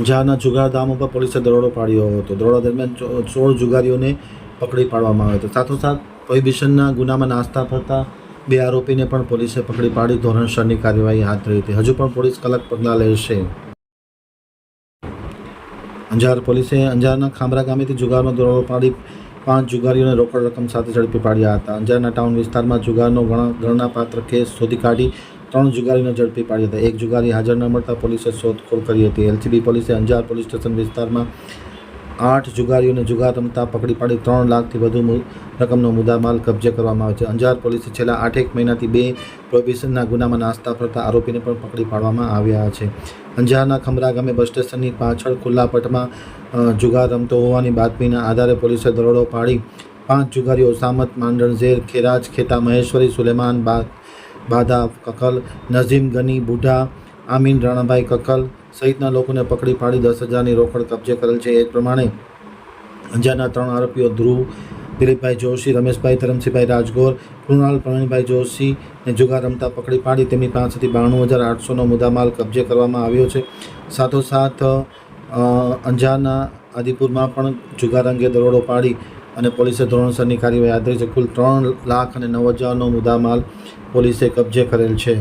અંજારના જુગારધામ ઉપર પોલીસે દરોડો પાડ્યો હતો. દરોડા દરમિયાન સોળ જુગારીઓને પકડી પાડવામાં આવ્યો હતો. સાથોસાથ પ્રોહિબિશનના ગુનામાં નાસ્તા ફરતા બે આરોપીને પણ પોલીસે પકડી પાડી. ધોરણસરની કાર્યવાહી હાથ ધરી હતી. હજુ પણ પોલીસ કલક પગલાં લેશે અંજાર પોલીસે અંજારના ખામરા ગામેથી જુગારનો દરોડો પાડી પાંચ જુગારીઓને રોકડ રકમ સાથે ઝડપી પાડ્યા હતા. અંજારના ટાઉન વિસ્તારમાં જુગારનો ગણા ગણનાપાત્ર કેસ શોધી કાઢી ત્રણ જુગારીને ઝડપી પાડ્યા હતા. એક જુગારી હાજર ન મળતા પોલીસે શોધખોળ કરી હતી. એલસીબી પોલીસે અંજાર પોલીસ સ્ટેશન વિસ્તારમાં આઠ જુગારીઓને જુગાર રમતા પકડી પાડી ત્રણ લાખથી વધુ રકમનો મુદ્દામાલ કબજે કરવામાં આવે છે. અંજાર પોલીસે છેલ્લા આઠેક મહિનાથી બે પ્રોહિબિશનના ગુનામાં નાસ્તા ફરતા આરોપીને પણ પકડી પાડવામાં આવ્યા છે. અંજારના ખમરા ગામે બસ સ્ટેશનની પાછળ ખુલ્લા પટમાં જુગાર રમતો હોવાની બાતમીના આધારે પોલીસે દરોડો પાડી પાંચ જુગારીઓ, સામત માંડણ ઝેર, ખેરાજ ખેતા, મહેશ્વરી સુલેમાન બા બાધા, કકલ, નઝીમ, ગની, બુઢા, આમીન, રાણાભાઈ, કકલ સહિતના લોકોને પકડી પાડી દસ હજારની રોકડ કબજે કરેલ છે. એ પ્રમાણે અંજારના ત્રણ આરોપીઓ ધ્રુવ, દિલીપભાઈ જોશી, રમેશભાઈ, ધરમસિંહભાઈ રાજગોર, કૃણાલ, પ્રવીણભાઈ જોશીને જુગાર રમતા પકડી પાડી. તેમની પાસેથી બાણું હજાર આઠસોનો મુદ્દામાલ કબજે કરવામાં આવ્યો છે. સાથોસાથ અંજારના આદિપુરમાં પણ જુગાર અંગે દરોડો પાડી અને પોલીસે ધોરણસરની કાર્યવાહી હાથ ધરી છે કુલ ત્રણ લાખ અને નવ હજારનો મુદ્દામાલ પોલીસે કબજે કરેલ છે.